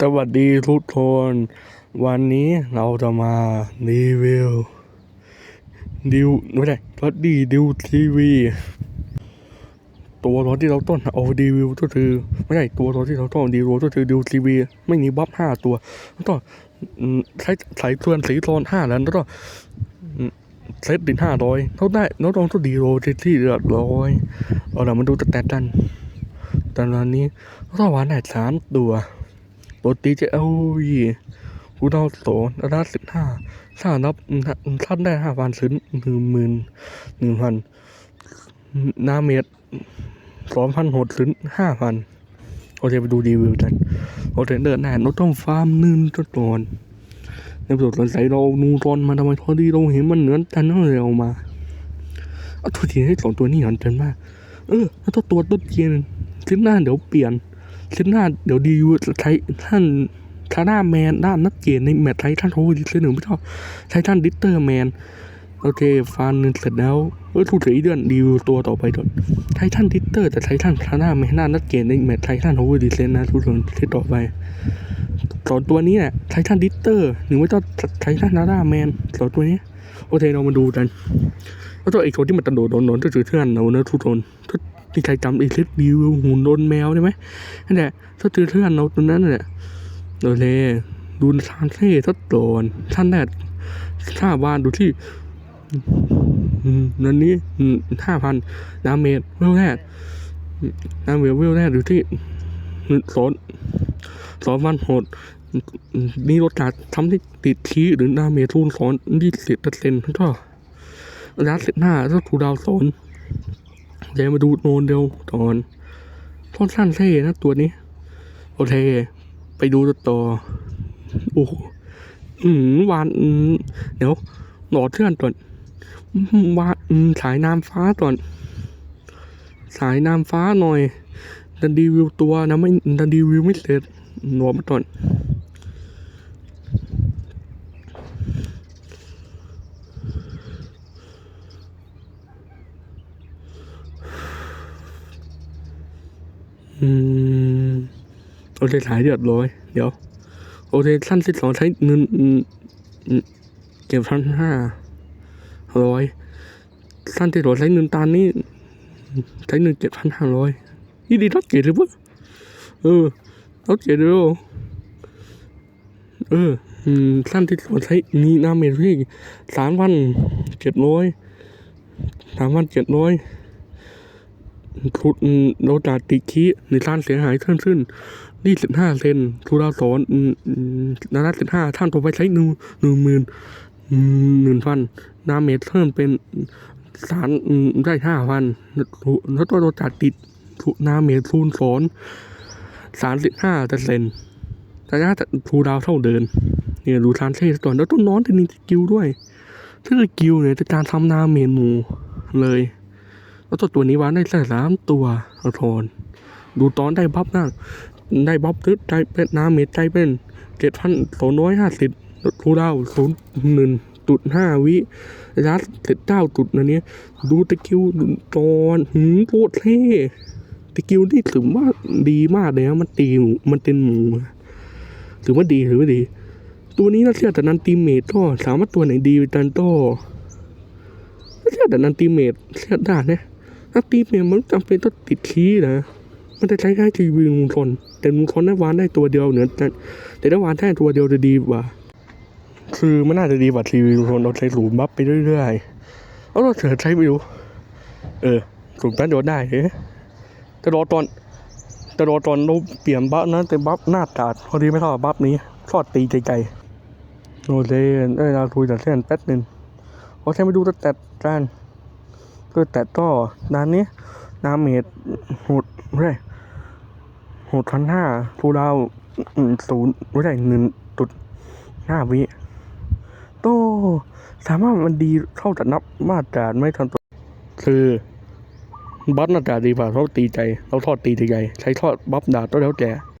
สวัสดีทุกคน วันนี้เราจะมารีวิวดิวไม่ใช่รถดีดิวทีวีตัวรถที่เราต้นเอารีวิวก็คือไม่ใช่ตัวรถที่เราต้องรีวิวก็คือดิวทีวีไม่มีบัฟห้าตัวแล้วก็อืมใช้ใส่ส่วนสีโซนห้าแล้วแล้วก็อืมเซตดินห้าร้อยเขาได้แล้วตรงก็ดีโรที่เรียบร้อยเอาละมาดูแต่กันตอนนี้เราหวานได้สามตัว ปกติจะเอาวีกูดาวโสนระดับสิบห้าถ้านับท่านได้ห้าพันซื้อหนึ่งหมื่นหนึ่งพันนาเมตรสองพันหดซื้อห้าพันโอเคไปดูรีวิวกันโอเคเดินหน้านต้องฟาร์มนึ่งจนก่อนในสุดสงสัยเรานูรอนมาทำไมพอดีเราเห็นมันเหมือนกันนั่นเลยเอามาเอาทุกทีให้สองตัวนี้เหมือนกันมากเออแล้วตัวตัวต้นเกียนชิ้นหน้าเดี๋ยวเปลี่ยน เส้นหน้าเดี๋ยวดีวใช้ท่านทาหน้าแมนด้านนักเกียรติในแมตช์ไททันโฮดิสหนึ่งไม่ชอบใช้ท่านดิสเตอร์แมนโอเคฟันเสร็จแล้วเออถูกถือเดือนดีวตัวต่อไปก่อนใช้ท่านดิสเตอร์แต่ใช้ท่านทาหน้าแมนด้านนักเกียรติในแมตช์ไททันโฮดิสนะทุกคนที่ต่อไปสองตัวนี้แหละใช้ท่านดิสเตอร์หรือว่าจะใช้ท่านทาหน้าแมนสองตัวนี้โอเคเรามาดูกันแล้วตัวไอ้ตัวที่มันกระโดดโดนๆก็คือเพื่อนเราเนอะทุกคน ที่ใครจำอีลิทวิวหุ่นโดนแมวใช่ไหมนั่นแหละถ้าเจอเพื่อนเราตรงนั้นแหละโดยเลยดูทานเซ่ทัดโดนท่านแรกท่าวานดูที่อืมนันนี้ห้าพันดาเมจเวลแรกดาเมจเวลแรกดูที่สอนสอนวันโหดมีรถจัดทำที่ติดทีหรือดาเมจทูนสอนยี่สิบเปอร์เซ็นต์ก็ระยะสิบห้าถ้าถูดาวสอน เดี๋ยวมาดูโนนเดียวก่อนค่อนข้างเท่นะตัวนี้ โอเค ไปดูตัวต่อโอ้โหอืมวานอืมเดี๋ยวหลอดเชื่อนก่อนวานอืมสายน้ำฟ้าก่อน สายน้ำฟ้าหน่อยดันดีวิวตัวนะไม่ดันดีวิวไม่เสร็จหนวมมาก่อน อืมโอเคสายเดือดร้อยเดี๋ยว โอเคสั้นที่สองใช้เงินอืมอืมเก็บพันห้าร้อยสั้นที่สองใช้เงินตานี่ใช้เงินเจ็ดพันห้าร้อยนี่ดีทัดเกตหรือเปล่าเออทัดเกตเลยเออสั้นที่สองใช้มีน้ำเมทที่สามพันเจ็ดร้อยสามพันเจ็ดร้อย ทุนโดนจาติคีในท่านเสียหายเพิ่มขึ้นนี่สิบห้าเซนทุราสอนนานาสิบห้าท่านตัวไปใช้หนึ่งหนึ่งหมื่นหนึ่งพันนาเมตรเพิ่มเป็นสารได้ห้าพันแล้วตัวโดนจาติดนาเมตรทูนสอนสารสิบห้าเปอร์เซ็นต์ระยะทูดาวเท่าเดิน เนี่ยดูทานเซ่ก่อนแล้วต้นน้อนจะมีสกิลด้วยถ้าสกิลเนี่ยจะการทำนาเมนูเลย แล้วตัวตัวนี้วางได้แค่สามตัวเอาโทนดูตอนได้บัฟนะได้บัฟทึดใจเป็นน้ำเม็ดใจเป็นเจ็ดพันสองร้อยห้าสิบทูดาวศูนย์หนึ่งจุดห้าวิยัดเจ็ดเก้าจุดนะเนี้ยดูตะคิวตอนหืมโคตรเท่ตะคิวนี่ถือว่าดีมากเลยนะมันตีมูมันเป็นหมูถือว่าดีถือว่าดี ตัวนี้นะเชื่อแต่นันตีเมทก็สามารถตัวไหนดีจันโตเชื่อแต่นันตีเมทเชื่อได้นะ ถ้าตีเมทมันจำเป็นต้องติดคีนะ มันจะใช้แค่ทีวีมุงทนแต่มุงทนได้วานได้ตัวเดียวเหนือแต่แต่ถ้าวานแค่ตัวเดียวจะดีกว่า คือมันน่าจะดีกว่าทีวีมุงทนเราใช้ศูนย์บัฟไปเรื่อยๆเอาเราเถอใช้ไม่รู้เออศูนย์แป๊บเดียวได้เอ๊ะแต่รอตอนแต่รอตอนเราเปลี่ยนบัฟนะแต่บัฟหน้าตาดพอดีไม่ชอบบัฟนี้ชอบตีไกลๆโอเคได้เราคุยแต่เส้นแป๊บหนึ่งโอเคไปดูแต่แกัน อแต่ก็ด้านนี้น้ำเมดหดไม่ใช่หดพันห้าทูดาวศูนย์ไม่ใช่หนึ่งจุดห้าวิโตสามารถมันดีเข้าจะนับมาตราไม่ทันตัวคือบัฟมาตาดีกว่าเขาตีใจ เราทอดตีใจใช้ทอดบัฟดาบก็แล้วแต่